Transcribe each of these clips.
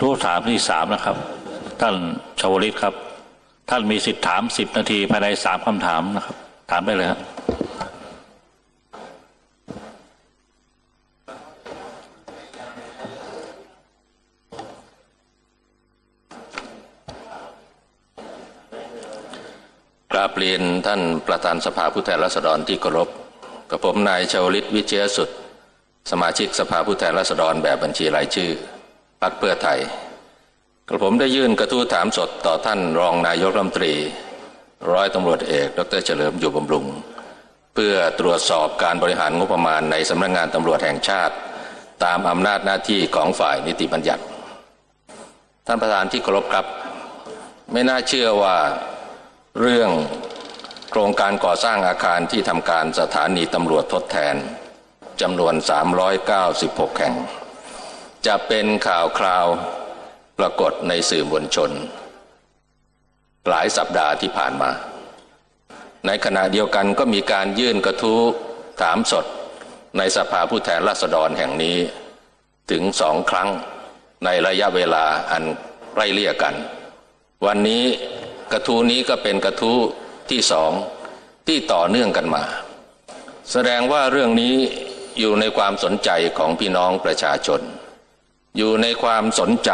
ทุกถามที่สามนะครับ ท่านชาวลิตครับ ท่านมีสิทธิ์ถามสิบนาทีภายในสามคำถามนะครับ ถามได้เลยครับกราบเรียนท่านประธานสภาผู้แทนราษฎรที่เคารพกับผมนายชาวลิตวิเชียสุด สมาชิกสภาผู้แทนราษฎรแบบบัญชีรายชื่อ พรรคเพื่อไทยกระผมได้ยื่นกระทู้ถามสดต่อท่านรองนายกรัฐมนตรี ร้อยตำรวจเอก ดรเฉลิมอยู่บำรุง เพื่อตรวจสอบการบริหารงบประมาณในสำนักงานตำรวจแห่งชาติ ตามอำนาจหน้าที่ของฝ่ายนิติบัญญัติ ท่านประธานที่เคารพครับ ไม่น่าเชื่อว่าเรื่องโครงการก่อสร้างอาคารที่ทำการสถานีตำรวจทดแทนจำนวน 396 แห่ง จะเป็นข่าวคราวปรากฏในสื่อมวลชน หลายสัปดาห์ที่ผ่านมา ในขณะเดียวกันก็มีการยื่นกระทู้ถามสดในสภาผู้แทนราษฎรแห่งนี้ ถึงสองครั้งในระยะเวลาอันใกล้เลี่ยกัน วันนี้กระทู้นี้ก็เป็นกระทู้ที่สองที่ต่อเนื่องกันมา แสดงว่าเรื่องนี้อยู่ในความสนใจของพี่น้องประชาชน อยู่ในความสนใจ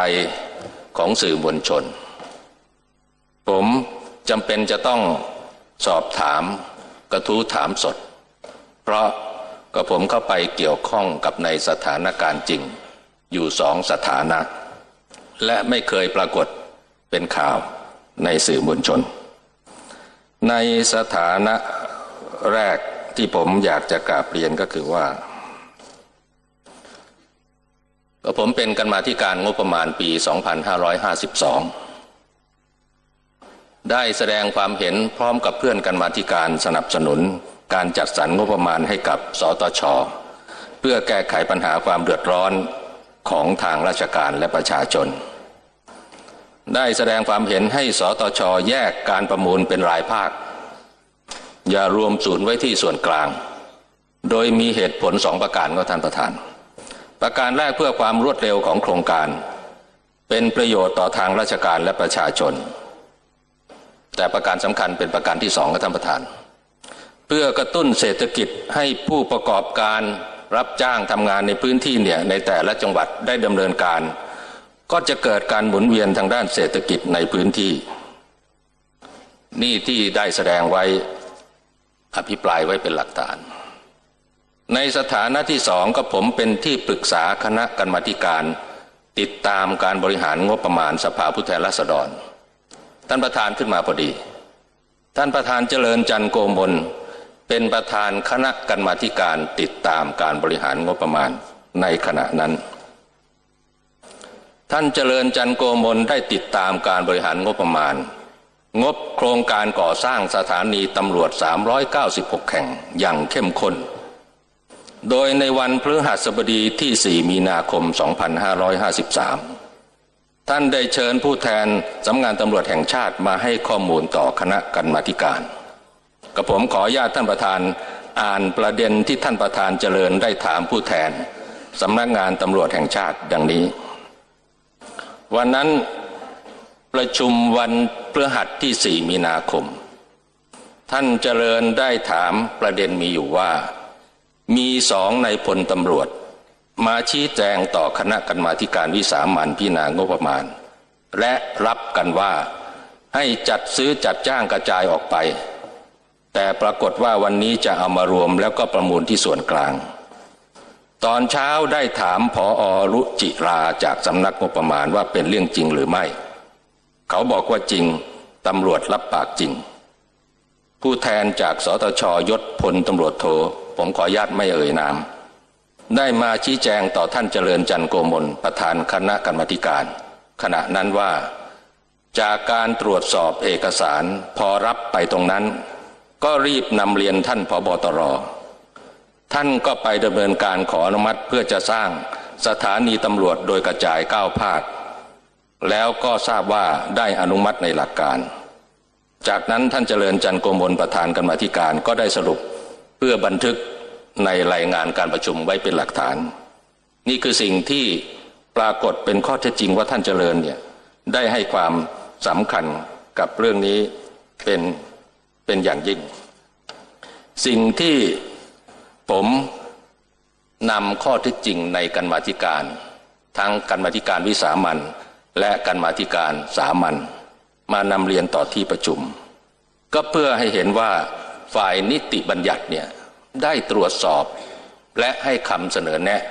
ของสื่อมวลชน ผมจำเป็นจะต้องสอบถามกระทู้ถามสด เพราะก็ผมเข้าไปเกี่ยวข้องกับในสถานการณ์จริง อยู่สองสถานะ และไม่เคยปรากฏเป็นข่าวในสื่อมวลชน ในสถานะแรกที่ผมอยากจะกราบเรียนก็คือว่า ก็ผมเป็นกันมาที่การงบประมาณปี 2552 ได้แสดงความเห็นพร้อมกับเพื่อนกันมาที่การสนับสนุน การจัดสรรงบประมาณให้กับสตช เพื่อแก้ไขปัญหาความเดือดร้อนของทางราชการและประชาชน ได้แสดงความเห็นให้สตช แยกการประมูลเป็นรายภาค อย่ารวมศูนย์ไว้ที่ส่วนกลาง โดยมีเหตุผลสองประการก็ท่านประธาน ประการแรกเพื่อความรวดเร็วของโครงการ เป็นประโยชน์ต่อทางราชการและประชาชน แต่ประการสำคัญเป็นประการที่สองก็ท่านประธาน เพื่อกระตุ้นเศรษฐกิจให้ผู้ประกอบการรับจ้างทำงานในพื้นที่เนี่ยในแต่ละจังหวัดได้ดำเนินการ ก็จะเกิดการหมุนเวียนทางด้านเศรษฐกิจในพื้นที่ นี่ที่ได้แสดงไว้อภิปรายไว้เป็นหลักฐาน ในสถานะที่สองก็ผมเป็นที่ปรึกษาคณะกรรมาการ ติดตามการบริหารงบประมาณสภาผู้แทนราษฎร ท่านประธานขึ้นมาพอดี ท่านประธานเจริญจันโกมลเป็นประธานคณะกรรมาการติดตามการบริหารงบประมาณในขณะนั้น ท่านเจริญจันโกมลได้ติดตามการบริหารงบประมาณ งบโครงการก่อสร้างสถานีตำรวจ 396 แห่งอย่างเข้มข้น โดยในวันพฤหัสบดีที่ 4 มีนาคม 2553 ท่านได้เชิญผู้แทนสำนักงานตำรวจแห่งชาติมาให้ข้อมูลต่อคณะกรรมาการกับผมขออนุญาตท่านประธานอ่านประเด็นที่ท่านประธานเจริญได้ถามผู้แทนสำนักงานตำรวจแห่งชาติดังนี้ วันนั้นประชุมวันพฤหัสที่ 4 มีนาคม ท่านเจริญได้ถามประเด็นมีอยู่ว่า มีสองในพลตำรวจ มาชี้แจงต่อคณะกรรมาการวิสามันพิจารณางบประมาณ และรับกันว่าให้จัดซื้อจัดจ้างกระจายออกไป แต่ปรากฏว่าวันนี้จะเอามารวมแล้วก็ประมูลที่ส่วนกลาง ตอนเช้าได้ถามผออรุจิราจากสำนักงบประมาณว่าเป็นเรื่องจริงหรือไม่ เขาบอกว่าจริงตำรวจรับปากจริง ผู้แทนจากสตชยศพลตำรวจโท ผมขออนุญาตไม่เอ่ยนาม ได้มาชี้แจงต่อท่านเจริญจันโกมลประธานคณะกรรมาการ ขณะนั้นว่า จากการตรวจสอบเอกสารพอรับไปตรงนั้น ก็รีบนำเรียนท่านพบตร ท่านก็ไปดำเนินการขออนุมัติเพื่อจะสร้างสถานีตำรวจโดยกระจายเก้าภาคแล้วก็ทราบว่าได้อนุมัติในหลักการ จากนั้นท่านเจริญจันโกมลประธานกรรมธิการก็ได้สรุปเพื่อบันทึกในรายงานการประชุมไว้เป็นหลักฐาน นี่คือสิ่งที่ปรากฏเป็นข้อเท็จจริงว่าท่านเจริญเนี่ยได้ให้ความสำคัญกับเรื่องนี้เป็นเป็นอย่างยิ่ง สิ่งที่ผมนำข้อเท็จจริงในกรรมาธิการ ทั้งกรรมาธิการวิสามันและกรรมาธิการสามัญ มานำเรียนต่อที่ประชุม ก็เพื่อให้เห็นว่าฝ่ายนิติบัญญัติเนี่ยได้ตรวจสอบ และให้คำเสนอแนะ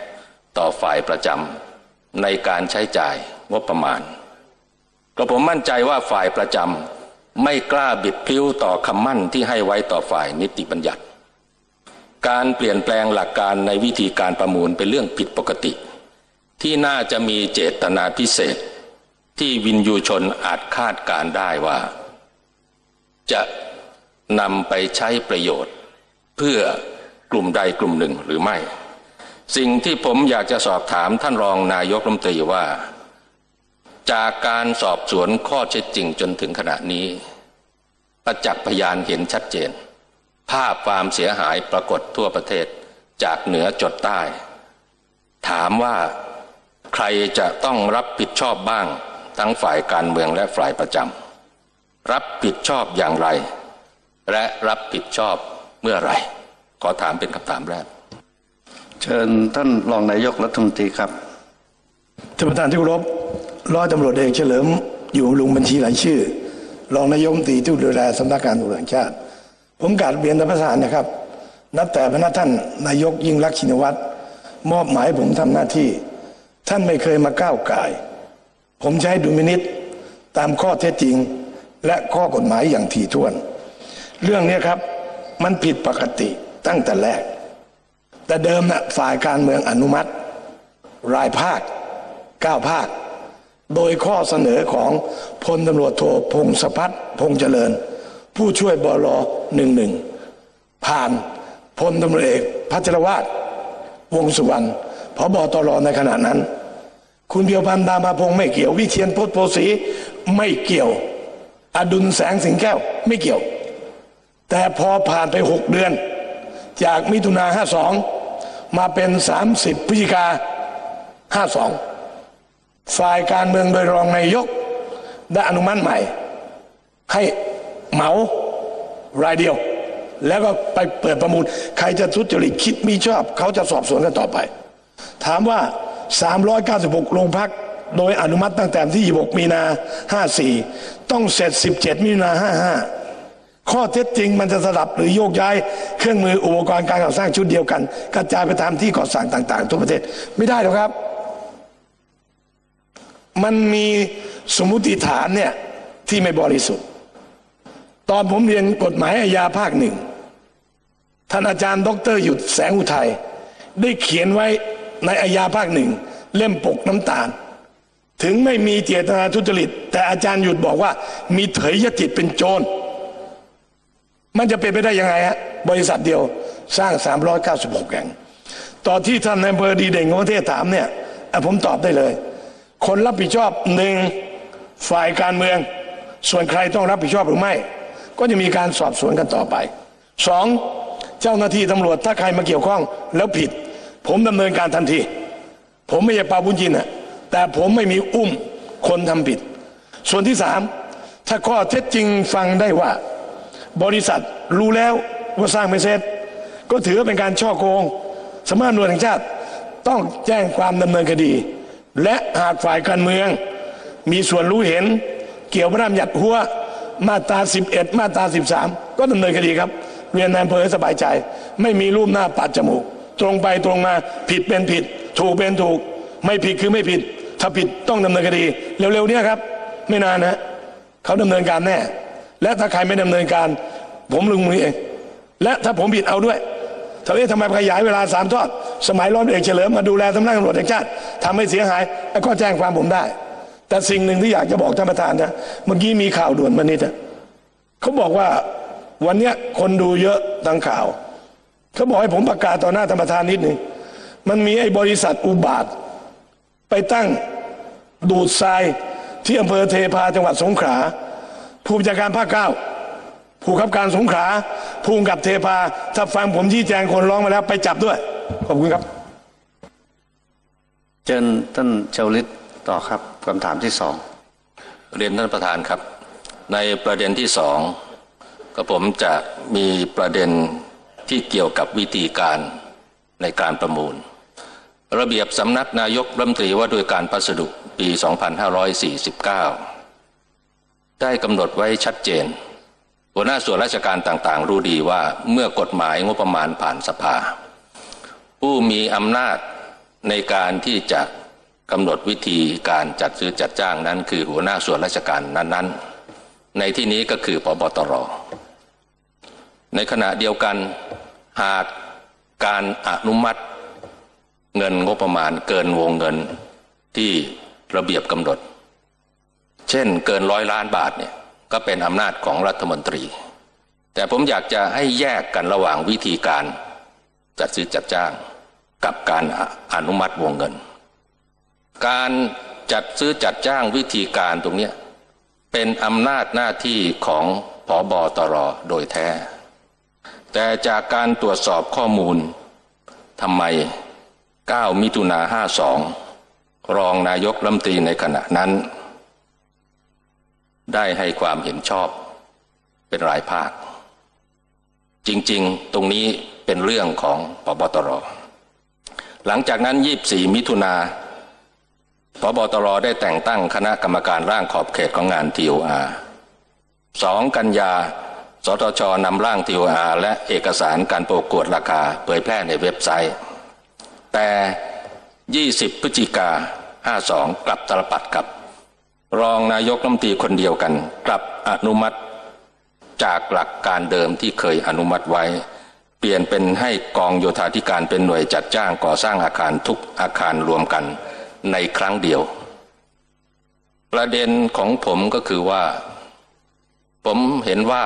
ต่อฝ่ายประจำในการใช้จ่ายงบประมาณกระผมมั่นใจว่าฝ่ายประจำไม่กล้าบิดพลิ้วต่อคำมั่นที่ให้ไว้ต่อฝ่ายนิติบัญญัติ การเปลี่ยนแปลงหลักการในวิธีการประมูลเป็นเรื่องผิดปกติ ที่น่าจะมีเจตนาพิเศษ ที่วินยูชนอาจคาดการได้ว่า จะนำไปใช้ประโยชน์ เพื่อกลุ่มใดกลุ่มหนึ่งหรือไม่ สิ่งที่ผมอยากจะสอบถามท่านรองนายกรัฐมนตรีว่า จากการสอบสวนข้อเท็จจริงจนถึงขณะนี้ ประจักษ์พยานเห็นชัดเจน ภาพความเสียหายปรากฏทั่วประเทศจากเหนือจดใต้ ถามว่าใครจะต้องรับผิดชอบบ้าง ทั้งฝ่ายการเมืองและฝ่ายประจำรับผิดชอบอย่างไร และรับผิดชอบเมื่อไหร่ขอถามเป็นคำถามแรก เชิญท่านรองนายกรัฐมนตรีครับท่านประธานที่เคารพร้อยตำรวจเอกเฉลิมอยู่ลุงบัญชีรายชื่อ รองนายกรัฐมนตรีที่ดูแลสำนักงานตำรวจแห่งชาติ ผมกราบเรียนท่านประธานนะครับ นับแต่พระท่านนายกยิ่งรักษณ์ชินวัตรมอบหมายให้ผมทำหน้าที่ ท่านไม่เคยมาก้าวไก่าย ผมใช้ดุลพินิษตามข้อเท็จจริง และข้อกฎหมายอย่างถี่ถ้วน เรื่องนี้ครับมันผิดปกติตั้งแต่แรก แต่เดิมนะ่ะฝ่ายการเมืองอนุมัติ รายภาคเก้าภาค โดยข้อเสนอของพลตำรวจโทพงศพัฒน์พงเจริญ ผู้ช่วยบลหนึ่งหนึ่งผ่านพลตำรวจเอกพัชรวาทวงสุวรรณพบตรในขณะนั้น คุณเพียวพันธ์ดามาพงไม่เกี่ยว วิเชียนพุทธโพสีไม่เกี่ยว อดุลแสงสิงแก้วไม่เกี่ยว แต่พอผ่านไปหกเดือน จากมิถุนาห้าสองมาเป็นสามสิบพฤศจิกาห้าสองฝ่ายการเมืองโดยรองนายกได้อนุมัติใหม่ ให้เหมารายเดียว แล้วก็ไปเปิดประมูล ใครจะทุจริตคิดมีชอบ เขาจะสอบสวนกันต่อไป ถามว่า 396 โรงพัก โดยอนุมัติตั้งแต่ที่ 26 มีนา 54 ต้องเสร็จ 17 มีนา 55 ข้อเท็จจริงมันจะสลับหรือโยกย้ายเครื่องมืออุปกรณ์การก่อสร้างชุดเดียวกัน กระจายไปตามที่ก่อสร้างต่าง ๆ ทั่วประเทศไม่ได้หรอกครับ มันมีสมมุติฐานเนี่ยที่ไม่บริสุทธิ์ ตอนผมเรียนกฎหมายอาญาภาคหนึ่งท่านอาจารย์ ดรหยุดแสงอุทัยได้เขียนไว้ ในอาญาภาคหนึ่ง เล่มปกน้ำตาล ถึงไม่มีเจตนาทุจริต แต่อาจารย์หยุดบอกว่า มีเถยยจิตเป็นโจร มันจะเป็นไปได้ยังไงฮะบริษัทเดียวสร้าง 396 แห่งต่อที่ท่านในายอำเภอดีเด่นของประเทศถามเนี่ยผมตอบได้เลย คนรับผิดชอบหนึ่งฝ่ายการเมือง ส่วนใครต้องรับผิดชอบหรือไม่ ก็จะมีการสอบสวนกันต่อไปสองเจ้าหน้าที่ตำรวจถ้าใครมาเกี่ยวข้องแล้วผิด ผมดำเนินการทันที ผมไม่ใช่ปาบุญจินนะแต่ผมไม่มีอุ้มคนทำผิด ส่วนที่สามถ้าข้อเท็จจริงฟังได้ว่า บริษัทรู้แล้วว่าสร้างไม่เสร็จ ก็ถือว่าเป็นการช่อโกงสำนักงานตำรวจแห่งชาติต้องแจ้งความดำเนินคดี และหากฝ่ายการเมือง มีส่วนรู้เห็นเกี่ยวพระรามหยัดหัวมาตรา 11 มาตรา 13 ก็ดำเนินคดีครับ เรียนนายอำเภอสบายใจ ไม่มีรูปหน้าปัดจมูก ตรงไปตรงมาผิดเป็นผิด ถูกเป็นถูก ไม่ผิดคือไม่ผิด ถ้าผิดต้องดำเนินคดี เร็วๆเนี้ครับ ไม่นานนะเขาดำเนินการแน่ และถ้าใครไม่ดำเนินการ ผมลงมือเอง และถ้าผมผิดเอาด้วยทำไมทำไมขยายเวลาสามทอด สมัยร้อนเอกเฉลิมมาดูแลสำนักตำรวจแห่งชาติทำให้เสียหายแล้วก็แจ้งความผมได้ แต่สิ่งหนึ่งที่อยากจะบอกท่านประธานนะเมื่อกี้มีข่าวด่วนมานิดนะเขาบอกว่าวันเนี้ยคนดูเยอะทางข่าว เขาบอกให้ผมประกาศต่อหน้าท่านประธานนิดหนึ่งมันมีไอ้บริษัทอุบาท ไปตั้งดูดทรายที่อำเภอเทพาจังหวัดสงขลาผู้บัญชาการภาคเก้าผู้ขับการสงขลาภูมิกับเทพาถ้าฟังผมชี้แจงคนร้องมาแล้วไปจับด้วย ขอบคุณครับ เชิญท่านชาวลิตต่อครับคำถามที่สองเรียนท่านประธานครับ ในประเด็นที่สองก็ผมจะมีประเด็น ที่เกี่ยวกับวิธีการในการประมูล ระเบียบสำนักนายกรัฐมนตรีว่าด้วยการพัสดุปี 2549 ได้กำหนดไว้ชัดเจน หัวหน้าส่วนราชการต่างๆ รู้ดีว่าเมื่อกฎหมายงบประมาณผ่านสภา ผู้มีอำนาจในการที่จะกำหนดวิธีการจัดซื้อจัดจ้างนั้นคือหัวหน้าส่วนราชการนั้นๆ ในที่นี้ก็คือพบตร ในขณะเดียวกัน หากการอนุมัติเงินงบประมาณเกินวงเงินที่ระเบียบกำหนด เช่นเกินร้อยล้านบาทเนี่ยก็เป็นอำนาจของรัฐมนตรี แต่ผมอยากจะให้แยกกันระหว่างวิธีการจัดซื้อจัดจ้างกับการอนุมัติวงเงิน การจัดซื้อจัดจ้างวิธีการตรงนี้เป็นอำนาจหน้าที่ของผอบอตรโดยแท้ แต่จากการตรวจสอบข้อมูลทำไม 9 มิถุนา52 รองนายกรัมตรีในขณะนั้น ได้ให้ความเห็นชอบเป็นรายภาค จริงๆ ตรงนี้เป็นเรื่องของปบตร หลังจากนั้น 24 มิถุนาพบตรได้แต่งตั้งคณะกรรมการร่างขอบเขตของงาน TOR 2กันยา สตชนำร่าง TOR และเอกสารการประกวดราคาเผยแพร่ในเว็บไซต์ แต่ 20 พฤศจิกา 52 กลับตลปัดกับ รองนายกรัฐมนตรีคนเดียวกัน กลับอนุมัติจากหลักการเดิมที่เคยอนุมัติไว้ เปลี่ยนเป็นให้กองโยธาธิการเป็นหน่วยจัดจ้างก่อสร้างอาคารทุกอาคารรวมกันในครั้งเดียว ประเด็นของผมก็คือว่า ผมเห็นว่า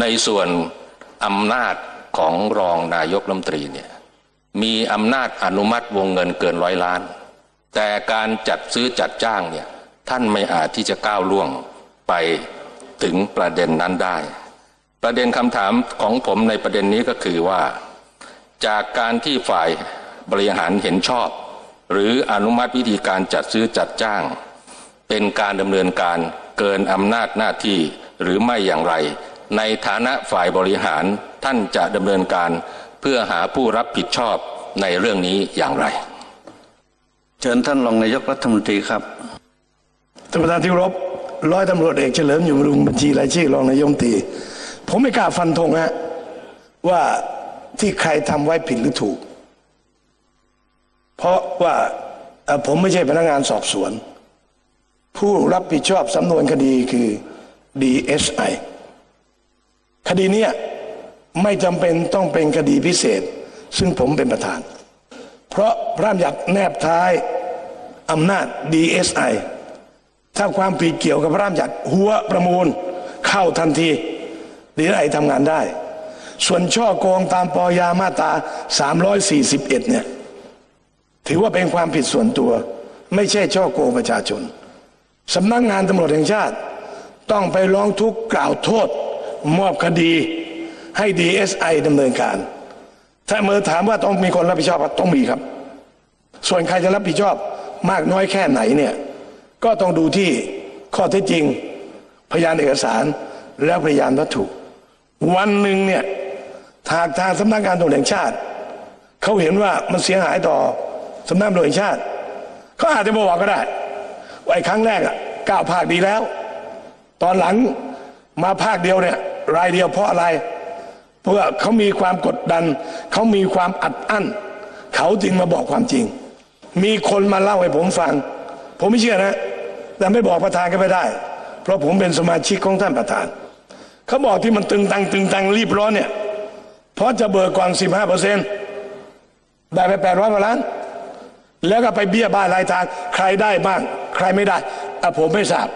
ในส่วนอำนาจของรองนายกรัฐมนตรีเนี่ยมีอำนาจอนุมัติวงเงินเกินร้อยล้าน แต่การจัดซื้อจัดจ้างเนี่ยท่านไม่อาจที่จะก้าวล่วงไปถึงประเด็นนั้นได้ ประเด็นคำถามของผมในประเด็นนี้ก็คือว่า จากการที่ฝ่ายบริหารเห็นชอบ หรืออนุมัติวิธีการจัดซื้อจัดจ้าง เป็นการดำเนินการเกินอำนาจหน้าที่หรือไม่อย่างไร ในฐานะฝ่ายบริหารท่านจะดำเนินการเพื่อหาผู้รับผิดชอบในเรื่องนี้อย่างไร เชิญท่านรองนายกรัฐมนตรีครับท่านประธานที่เคารพร้อยตำรวจเอกเฉลิมอยู่บำรุงบัญชีรายชื่อรองนายกรัฐมนตรีผมไม่กล้าฟันธงฮะว่าที่ใครทำไว้ผิดหรือถูก เพราะว่าเอ่อผมไม่ใช่พนักงานสอบสวน ผู้รับผิดชอบสำนวนคดีคือ DSI คดีเนี้ยไม่จำเป็นต้องเป็นคดีพิเศษ ซึ่งผมเป็นประธาน เพราะพระราชบัญญัติแนบท้ายอำนาจ DSI ถ้าความผิดเกี่ยวกับพระราชบัญญัติหัวประมูลเข้าทันที DSI ทำงานได้ ส่วนช่อโกงตามปอยามาตรา341 เนี่ย ถือว่าเป็นความผิดส่วนตัว ไม่ใช่ช่อโกงประชาชนสำนักงานตำรวจแห่งชาติ ต้องไปร้องทุกข์กล่าวโทษ มอบคดีให้ DSI ดำเนินการ ถ้าเมื่อถามว่าต้องมีคนรับผิดชอบต้องมีครับ ส่วนใครจะรับผิดชอบมากน้อยแค่ไหนเนี่ย ก็ต้องดูที่ข้อเท็จจริง พยานเอกสารแล้วพยานวัตถุ วันหนึ่งเนี่ยหากทางสำนักงานตำรวจแห่งชาติ เขาเห็นว่ามันเสียหายต่อสำนักงานตำรวจแห่งชาติเขาอาจจะบอกก็ได้ว่าไอ้ครั้งแรกอะก้าวภาคดีแล้ว ตอนหลังมาภาคเดียวเนี่ย รายเดียวเพราะอะไร เพราะว่าเขามีความกดดัน เขามีความอัดอั้น เขาจึงมาบอกความจริง มีคนมาเล่าให้ผมฟัง ผมไม่เชื่อนะ แต่ไม่บอกประธานก็ไม่ได้ เพราะผมเป็นสมาชิกของท่านประธาน เขาบอกที่มันตึงตังตึงตังรีบร้อนเนี่ย เพราะจะเบิกก่อน15เปอร์เซ็นต์ได้ไป800กว่าล้าน แล้วก็ไปเบี้ยบ้านรายทาง ใครได้บ้าง ใครไม่ได้อะผมไม่ทราบ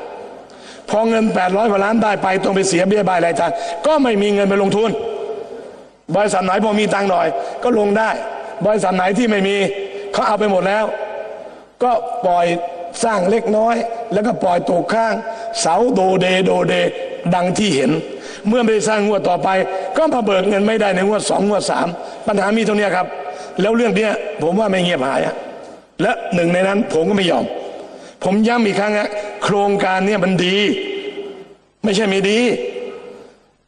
พอเงิน 800กว่าล้านได้ไปต้องไปเสียเบี้ยบานรายทางก็ไม่มีเงินไปลงทุน บริษัทไหนพอมีตังค์หน่อย ก็ลงได้ บริษัทไหนที่ไม่มีเขาเอาไปหมดแล้ว ก็ปล่อยสร้างเล็กน้อย แล้วก็ปล่อยตกข้าง เสาโดเดโดเดดังที่เห็น เมื่อไม่ได้สร้างงวดต่อไป ก็มาเบิกเงินไม่ได้ในงวดสองงวดสามปัญหามีตรงนี้ครับ แล้วเรื่องเนี้ยผมว่าไม่เงียบหายอะและหนึ่งในนั้นผมก็ไม่ยอม ผมย้ำอีกครั้งนะโครงการเนี่ยมันดี ไม่ใช่ไม่ดี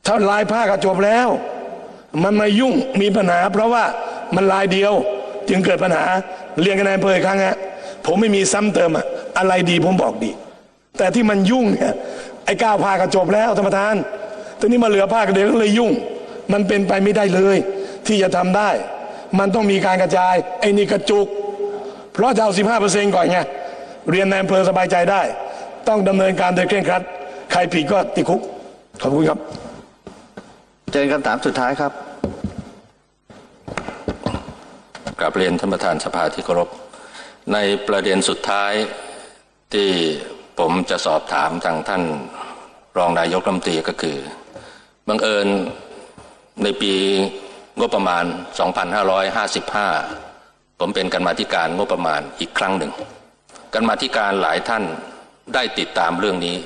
ถ้าลายผ้าก็จบแล้ว มันมายุ่งมีปัญหา เพราะว่ามันลายเดียว จึงเกิดปัญหาเรียนกันในอำเภอครั้งฮะผมไม่มีซ้ำเติมอะอะไรดีผมบอกดี แต่ที่มันยุ่งเนี่ยไอ้ก้าวผ้าก็จบแล้วท่านประธานตอนนี้มาเหลือผ้าก็เดียวก็เลยยุ่ง มันเป็นไปไม่ได้เลย ที่จะทำได้ มันต้องมีการกระจายไอ้นี่กระจุก เพราะจะเอาสิบห้าเปอร์เซ็นต์ก่อนไง เรียนในอำเภอสบายใจได้ ต้องดำเนินการโดยเคร่งครัด ใครผิดก็ติดคุก ขอบคุณครับเชิญคำถามสุดท้ายครับกราบเรียนท่านประธานสภาที่เคารพ ในประเด็นสุดท้ายที่ผมจะสอบถามทางท่านรองนายกรัฐมนตรีก็คือบังเอิญในปีงบประมาณ 2555 ผมเป็นกันมาธิการงบประมาณอีกครั้งหนึ่ง กันมาธิการหลายท่านได้ติดตามเรื่องนี้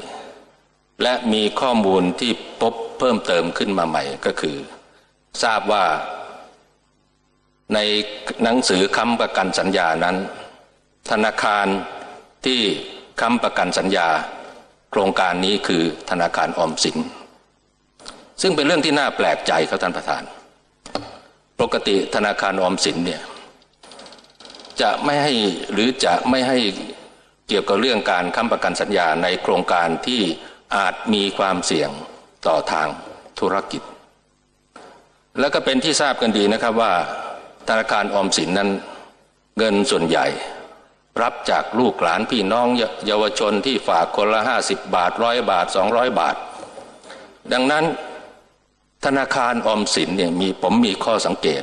และมีข้อมูลที่พบเพิ่มเติมขึ้นมาใหม่ก็คือ ทราบว่า ในหนังสือค้ำประกันสัญญานั้น ธนาคารที่ค้ำประกันสัญญา โครงการนี้คือธนาคารออมสิน ซึ่งเป็นเรื่องที่น่าแปลกใจครับท่านประธาน ปกติธนาคารออมสินเนี่ย จะไม่ให้หรือจะไม่ให้เกี่ยวกับเรื่องการค้ำประกันสัญญาในโครงการที่อาจมีความเสี่ยงต่อทางธุรกิจ แล้วก็เป็นที่ทราบกันดีนะครับว่าธนาคารออมสินนั้นเงินส่วนใหญ่ รับจากลูกหลานพี่น้องเยเยาวชนที่ฝากคนละห้าสิบบาทร้อยบาทสองร้อยบาท ดังนั้นธนาคารออมสินเนี่ยมีผมมีข้อสังเกต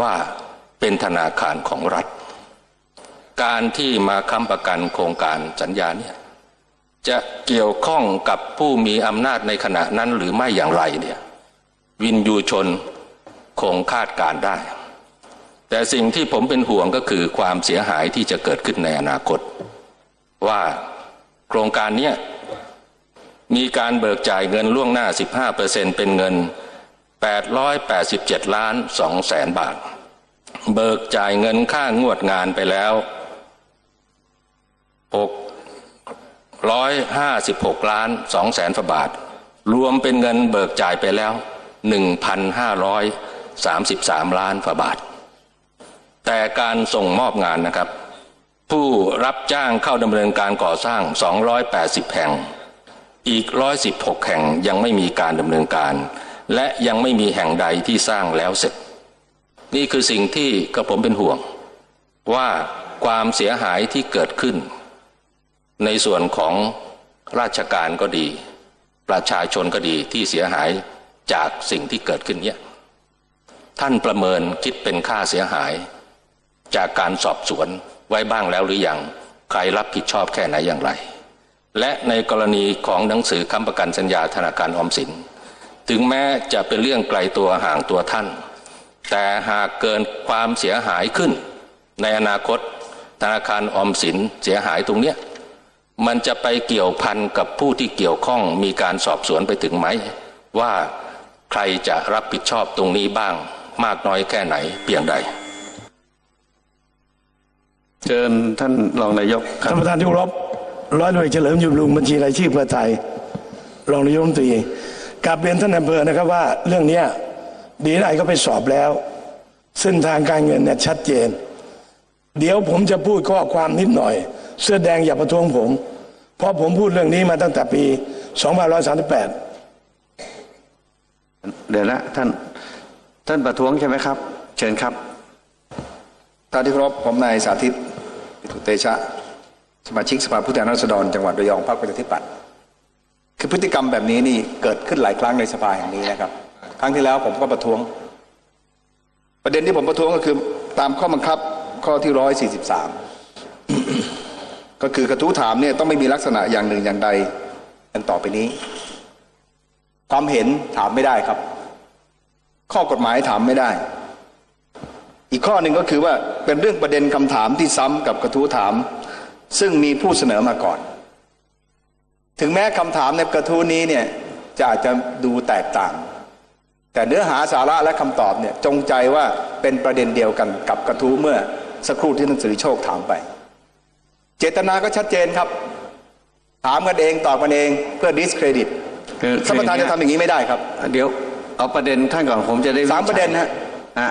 ว่า เป็นธนาคารของรัฐ การที่มาค้ำประกันโครงการสัญญาเนี่ยจะเกี่ยวข้องกับผู้มีอำนาจในขณะนั้นหรือไม่อย่างไรเนี่ยวินยูชนคงคาดการได้ แต่สิ่งที่ผมเป็นห่วงก็คือความเสียหายที่จะเกิดขึ้นในอนาคต ว่าโครงการเนี้ยมีการเบิกจ่ายเงินล่วงหน้า 15%เป็นเงิน 887 ล้าน2แสนบาท เบิกจ่ายเงินค่างวดงานไปแล้ว656ล้าน2แสนบาท รวมเป็นเงินเบิกจ่ายไปแล้ว1,533ล้านฝบาท แต่การส่งมอบงานนะครับ ผู้รับจ้างเข้าดำเนินการก่อสร้าง 280 แห่ง อีก 116 แห่งยังไม่มีการดำเนินการ และยังไม่มีแห่งใดที่สร้างแล้วเสร็จ นี่คือสิ่งที่กระผมเป็นห่วง ว่าความเสียหายที่เกิดขึ้น ในส่วนของราชการก็ดี ประชาชนก็ดีที่เสียหายจากสิ่งที่เกิดขึ้นเนี้ยท่านประเมินคิดเป็นค่าเสียหาย จากการสอบสวนไว้บ้างแล้วหรือยังใครรับผิดชอบแค่ไหนอย่างไร และในกรณีของหนังสือค้ำประกันสัญญาธนาคารออมสิน ถึงแม้จะเป็นเรื่องไกลตัวห่างตัวท่าน แต่หากเกินความเสียหายขึ้น ในอนาคต ธนาคารออมสินเสียหายตรงเนี้ยมันจะไปเกี่ยวพันกับผู้ที่เกี่ยวข้องมีการสอบสวนไปถึงไหม ว่าใครจะรับผิดชอบตรงนี้บ้าง มากน้อยแค่ไหนเพียงใด เชิญท่านรองนายกครัท่าบนประธานที่เคารพร้อยหน่วยเฉลิมยุบลุงบัญชีรายชื่อเพื่อไทยรองนายกรัฐมนตรีกลับเรียนท่านอำเภอนะครับว่าเรื่องเนี้ย ดีไอก็ไปสอบแล้ว เส้นทางการเงินเนี่ยชัดเจน เดี๋ยวผมจะพูดข้อความนิดหน่อย เสื้อแดงอย่าประท้วงผม เพราะผมพูดเรื่องนี้มาตั้งแต่ปี2538 เดี๋ยวนะท่านท่านประท้วงใช่ไหมครับ เชิญครับท่านที่เคารพผมนายสาธิตปิตุเตชะ สมาชิกสภาผู้แทนราษฎรจังหวัดระยองพรรคประชาธิปัตย์คือพฤติกรรมแบบนี้นี่เกิดขึ้นหลายครั้งในสภาแห่งนี้นะครับ ครั้งที่แล้วผมก็ประท้วง ประเด็นที่ผมประท้วงก็คือตามข้อบังคับข้อที่ร้อยสี่สิบสามก็คือกระทู้ถามเนี่ยต้องไม่มีลักษณะอย่างหนึ่งอย่างใดดังต่อไปนี้ ความเห็นถามไม่ได้ครับ ข้อกฎหมายถามไม่ได้ อีกข้อหนึ่งก็คือว่าเป็นเรื่องประเด็นคำถามที่ซ้ำกับกระทู้ถาม ซึ่งมีผู้เสนอมาก่อน ถึงแม้คำถามในกระทู้นี้เนี่ยจะอาจจะดูแตกต่าง แต่เนื้อหาสาระและคำตอบเนี่ยจงใจว่าเป็นประเด็นเดียวกันกับกระทู้เมื่อสักครู่ที่ท่านสุริโชคถามไป เจตนาก็ชัดเจนครับ ถามกันเองตอบกันเองเพื่อ discredit คือท่านประธานจะทำอย่างนี้ไม่ได้ครับ เดี๋ยวเอาประเด็นท่านก่อนผมจะได้วิสามประเด็นฮะฮะ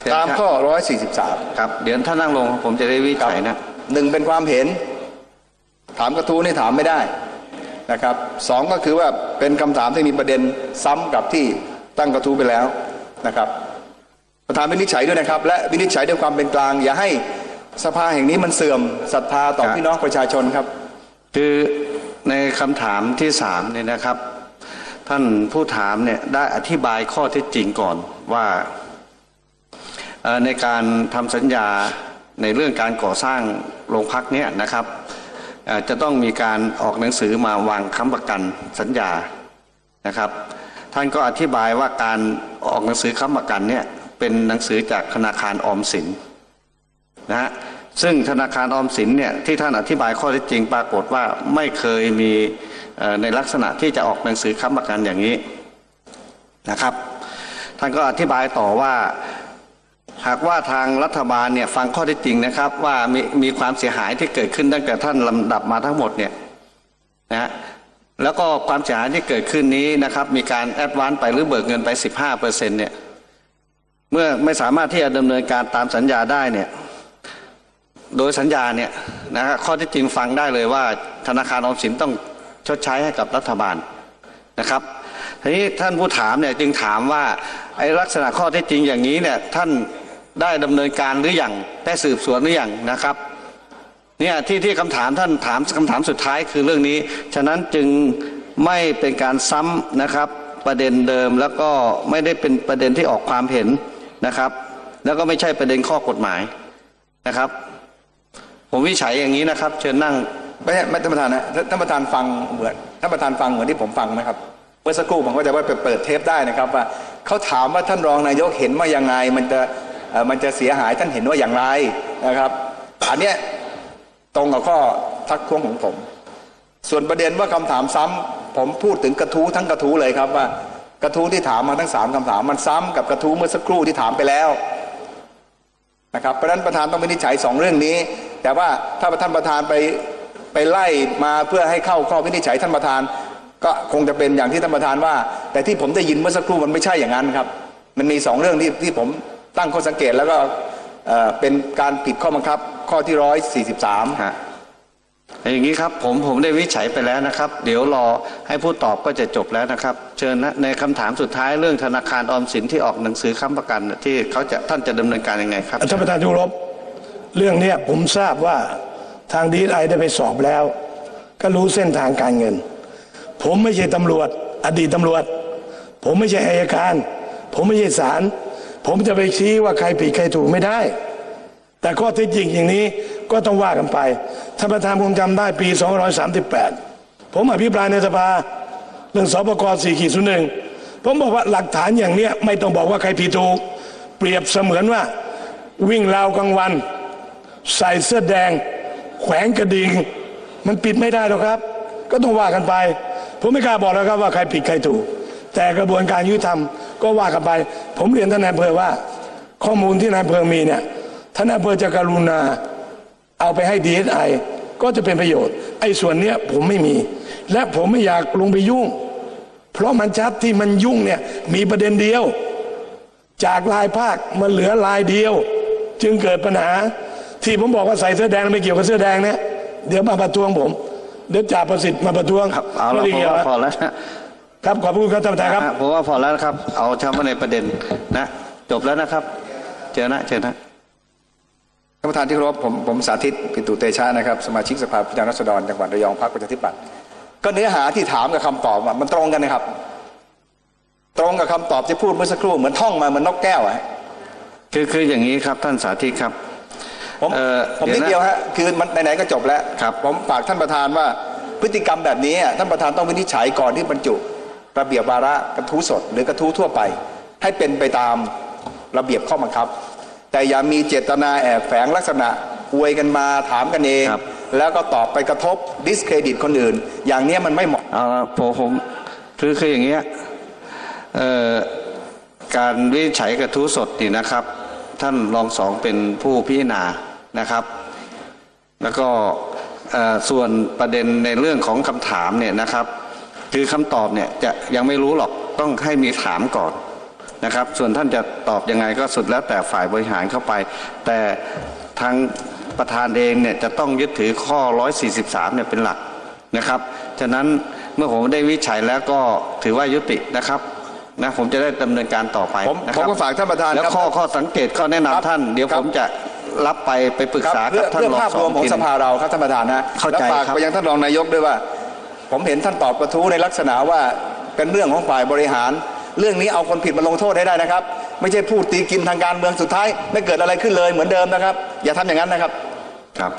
เชิญตามครับข้อ143ครับ เดี๋ยวท่านนั่งลงผมจะได้วิจัยนะหนึ่งเป็นความเห็น ถามกระทู้นี่ถามไม่ได้นะครับสองก็คือว่าเป็นคำถามที่มีประเด็นซ้ำกับที่ ตั้งกระทู้ไปแล้วนะครับ ประธานวินิจฉัยด้วยนะครับ และวินิจฉัยด้วยความเป็นกลาง อย่าให้สภาแห่งนี้มันเสื่อมศรัทธาต่อครับพี่น้องประชาชนครับ คือในคำถามที่สามเนี่ยนะครับ ท่านผู้ถามเนี่ยได้อธิบายข้อเท็จจริงก่อนว่าเอ่อในการทำสัญญาในเรื่องการก่อสร้างโรงพักเนี่ยนะครับเอ่อจะต้องมีการออกหนังสือมาวางค้ำประกันสัญญานะครับ ท่านก็อธิบายว่าการออกหนังสือค้ำประกันเนี่ยเป็นหนังสือจากธนาคารออมสินนะฮะซึ่งธนาคารออมสินเนี่ยที่ท่านอธิบายข้อเท็จจริงปรากฏว่าไม่เคยมีในลักษณะที่จะออกหนังสือค้ำประกันอย่างนี้นะครับ ท่านก็อธิบายต่อว่าหากว่าทางรัฐบาลเนี่ยฟังข้อเท็จจริงนะครับว่ามีมีความเสียหายที่เกิดขึ้นตั้งแต่ท่านลำดับมาทั้งหมดเนี่ยนะฮะ แล้วก็ความเสียหายที่เกิดขึ้นนี้นะครับ มีการแอดวานซ์ไปหรือเบิกเงินไป 15เปอร์เซ็นต์เนี่ยเมื่อไม่สามารถที่จะดำเนินการตามสัญญาได้เนี่ยโดยสัญญาเนี่ยนะฮะข้อที่จริงฟังได้เลยว่า ธนาคารออมสินต้องชดใช้ให้กับรัฐบาลนะครับทีนี้ท่านผู้ถามเนี่ยจึงถามว่าไอ้ลักษณะข้อเท็จจริงอย่างนี้เนี่ยท่านได้ดำเนินการหรืออยังได้สืบสวนหรืออยังนะครับ เนี่ยที่ที่คำถามท่านถามคำถามสุดท้ายคือเรื่องนี้ ฉะนั้นจึงไม่เป็นการซ้ำนะครับประเด็นเดิมแล้วก็ไม่ได้เป็นประเด็นที่ออกความเห็นนะครับ แล้วก็ไม่ใช่ประเด็นข้อกฎหมายนะครับ ผมวิจัยอย่างนี้นะครับ เชิญนั่งไม่ใช่ไม่ท่านประธานนะท่านประธานฟังเหมือนท่านประธานฟังเหมือนที่ผมฟังไหมครับเมื่อสักครู่ผมก็จะว่าไปเปิดเทปได้นะครับ ว่าเขาถามว่าท่านรองนายกเห็นว่ายังไง มันจะมันจะเสียหายท่านเห็นว่าอย่างไรนะครับอันเนี้ย ตรงกับข้อทักท้วงของผม ส่วนประเด็นว่าคำถามซ้ำผมพูดถึงกระทู้ทั้งกระทู้เลยครับว่ากระทู้ที่ถามมาทั้งสามคำถามมันซ้ำกับกระทู้เมื่อสักครู่ที่ถามไปแล้วนะครับเพราะฉะนั้นประธานต้องวินิจฉัยสองเรื่องนี้ แต่ว่าถ้าท่านประธานไปไปไล่มาเพื่อให้เข้าข้อวินิจฉัยท่านประธาน ก็คงจะเป็นอย่างที่ท่านประธานว่า แต่ที่ผมได้ยินเมื่อสักครู่มันไม่ใช่อย่างนั้นครับ มันมีสองเรื่องที่ที่ผมตั้งข้อสังเกตแล้วก็ เอ่อเป็นการผิดข้อบังคับข้อที่ร้อยสี่สิบสามฮะอย่างนี้ครับผมผมได้วิจัยไปแล้วนะครับ เดี๋ยวรอให้ผู้ตอบก็จะจบแล้วนะครับ เชิญนะในคำถามสุดท้ายเรื่องธนาคารออมสินที่ออกหนังสือค้ำประกันน่ะที่เขาจะท่านจะดำเนินการยังไงครับท่านประธานที่เคารพเรื่องเนี้ยผมทราบว่าทางดีไอได้ไปสอบแล้ว ก็รู้เส้นทางการเงิน ผมไม่ใช่ตำรวจ อดีตตำรวจ ผมไม่ใช่อายการ ผมไม่ใช่ศาล ผมจะไปชี้ว่าใครผิดใครถูกไม่ได้ แต่ข้อเท็จจริงอย่างนี้ก็ต้องว่ากันไปท่านประธานคงจำได้ปี 238 ผมอภิปรายในสภาเรื่องสปก4ขีดศูนย์หนึ่งผมบอกว่าหลักฐานอย่างเนี้ยไม่ต้องบอกว่าใครผิดถูกเปรียบเสมือนว่า วิ่งราวกลางวัน ใส่เสื้อแดง แขวงกระดิ่งมันปิดไม่ได้หรอกครับ ก็ต้องว่ากันไป ผมไม่กล้าบอกแล้วครับว่าใครผิดใครถูก แต่กระบวนการยุติธรรมก็ว่ากันไป ผมเรียนท่านนายอำเภอว่า ข้อมูลที่นายอำเภอมีเนี่ยท่านนายอำเภอจะกรุณาเอาไปให้ดีเอสไอก็จะเป็นประโยชน์ ไอ้ส่วนเนี้ยผมไม่มี และผมไม่อยากลงไปยุ่ง เพราะมันชัดที่มันยุ่งเนี่ยมีประเด็นเดียว จากลายภาคมันเหลือลายเดียว จึงเกิดปัญหา ที่ผมบอกว่าใส่เสื้อแดงไม่เกี่ยวกับเสื้อแดงเนี่ยเดี๋ยวมาประท้วงผม เดี๋ยวจ่าประสิทธิ์มาประท้วงครับเอาละไม่ผมได้เกี่ยวว่านะพอแล้วนะ ครับขอบคุณครับท่านประธานครับฮะผมว่าพอแล้วนะครับ เอาเฉพาะในประเด็นนะ จบแล้วนะครับ เจอนะเจอนะท่านประธานที่เคารพผมผมสาธิตปิตุเตชะนะครับสมาชิกสภาผู้แทนราษฎรจังหวัดระยองพรรคประชาธิปัตย์ก็เนื้อหาที่ถามกับคำตอบอะมันตรงกันนะครับ ตรงกับคำตอบที่พูดเมื่อสักครู่เหมือนท่องมาเหมือนนกแก้วอะคือคืออย่างนี้ครับท่านสาธิตครับ ผมเอ่อผมเดี๋นิยวดนะเดียวฮะคือมันไหนๆก็จบแล้วครับผมฝากท่านประธานว่าพฤติกรรมแบบนี้อะท่านประธานต้องวินิจฉัยก่อนที่บรรจุ ระเบียบวาระกระทู้สดหรือกระทู้ทั่วไป ให้เป็นไปตามระเบียบข้อบังคับ แต่อย่ามีเจตนาแอบแฝงลักษณะอวยกันมาถามกันเองครับแล้วก็ตอบไปกระทบดิสเครดิตคนอื่น อย่างเนี้ยมันไม่เหมาะเอาละผมผมคือคืออย่างเงี้ยเอ่อการวินิจฉัยกระทู้สดนี่นะครับ ท่านรองสองเป็นผู้พิจารณานะครับ แล้วก็เอ่อส่วนประเด็นในเรื่องของคำถามเนี่ยนะครับ คือคำตอบเนี่ยจะยังไม่รู้หรอกต้องให้มีถามก่อนนะครับ ส่วนท่านจะตอบยังไงก็สุดแล้วแต่ฝ่ายบริหารเข้าไป แต่ทางประธานเองเนี่ยจะต้องยึดถือข้อ 143เนี่ยเป็นหลักนะครับ ฉะนั้นเมื่อผมได้วิจัยแล้วก็ถือว่ายุตินะครับนะผมจะได้ดำเนินการต่อไปผมนะคผมรับก็ฝากท่านประธานแล้วครับข้อข้อสังเกตข้อแนะนำครับท่าน เดี๋ยวครับผมจะรับไปไปปรึกษาเพื่กัอบท่านเพื่อรองภาพสรอวมงของทีหสนึ่งภาเราครับท่านประธานนะเข้าใจและฝากครับไปยังท่านรองนายกด้วยว่า ผมเห็นท่านตอบกระทู้ในลักษณะว่าเป็นเรื่องของฝ่ายบริหาร เรื่องนี้เอาคนผิดมาลงโทษให้ได้นะครับ ไม่ใช่พูดตีกินทางการเมืองสุดท้าย ไม่เกิดอะไรขึ้นเลยเหมือนเดิมนะครับ อย่าทำอย่างนั้นนะครับครับ